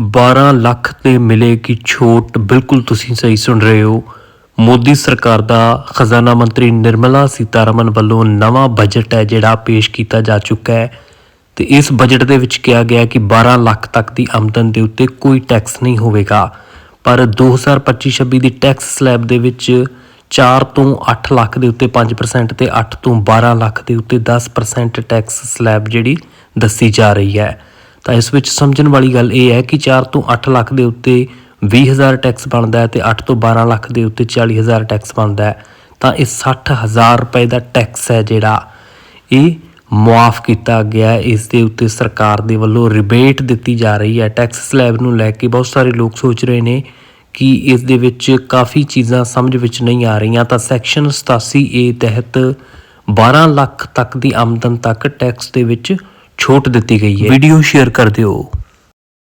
12 ਲੱਖ ਤੇ ਮਿਲੇਗੀ ਛੋਟ। ਬਿਲਕੁਲ ਤੁਸੀਂ ਸਹੀ ਸੁਣ ਰਹੇ ਹੋ। ਮੋਦੀ ਸਰਕਾਰ ਦਾ ਖਜ਼ਾਨਾ ਮੰਤਰੀ ਨਿਰਮਲਾ ਸੀਤਾਰਮਨ ਵੱਲੋਂ ਨਵਾਂ ਬਜਟ ਹੈ, ਜਿਹੜਾ ਪੇਸ਼ ਕੀਤਾ ਜਾ ਚੁੱਕਾ ਹੈ। ਤੇ ਇਸ ਬਜਟ ਦੇ ਵਿੱਚ ਕਿਹਾ ਗਿਆ ਕਿ 12 ਲੱਖ ਤੱਕ ਦੀ ਆਮਦਨ ਦੇ ਉੱਤੇ ਕੋਈ ਟੈਕਸ ਨਹੀਂ ਹੋਵੇਗਾ। ਪਰ 2025-26 ਦੀ ਟੈਕਸ ਸਲੈਬ ਦੇ ਵਿੱਚ 4 ਤੋਂ 8 ਲੱਖ ਦੇ ਉੱਤੇ 5% ਤੇ 8 ਤੋਂ 12 ਲੱਖ ਦੇ ਉੱਤੇ 10% ਟੈਕਸ ਸਲੈਬ ਜਿਹੜੀ ਦੱਸੀ ਜਾ ਰਹੀ ਹੈ। ਤਾਂ ਇਸ ਵਿੱਚ ਸਮਝਣ ਵਾਲੀ ਗੱਲ ਇਹ ਹੈ ਕਿ 4 ਤੋਂ 8 ਲੱਖ ਦੇ ਉੱਤੇ 20000 ਟੈਕਸ ਬਣਦਾ ਹੈ ਤੇ 8 ਤੋਂ 12 ਲੱਖ ਦੇ ਉੱਤੇ 40000 ਟੈਕਸ ਬਣਦਾ ਹੈ। ਤਾਂ ਇਹ 60000 ਰੁਪਏ ਦਾ ਟੈਕਸ ਹੈ ਜਿਹੜਾ ਇਹ ਮੁਆਫ ਕੀਤਾ ਗਿਆ ਇਸ ਦੇ ਉੱਤੇ ਸਰਕਾਰ ਦੇ ਵੱਲੋਂ ਰਿਬੇਟ ਦਿੱਤੀ ਜਾ ਰਹੀ ਹੈ। ਟੈਕਸ ਸਲੈਬ ਨੂੰ ਲੈ ਕੇ ਬਹੁਤ ਸਾਰੇ ਲੋਕ ਸੋਚ ਰਹੇ ਨੇ ਕਿ ਇਸ ਦੇ ਵਿੱਚ ਕਾਫੀ ਚੀਜ਼ਾਂ ਸਮਝ ਵਿੱਚ ਨਹੀਂ ਆ ਰਹੀਆਂ। ਤਾਂ ਸੈਕਸ਼ਨ 87 ਏ ਤਹਿਤ 12 ਲੱਖ ਤੱਕ ਦੀ ਆਮਦਨ ਤੱਕ ਟੈਕਸ ਦੇ ਵਿੱਚ ਛੋਟ ਦਿੱਤੀ ਗਈ ਹੈ। ਵੀਡੀਓ ਸ਼ੇਅਰ ਕਰ ਦਿਓ।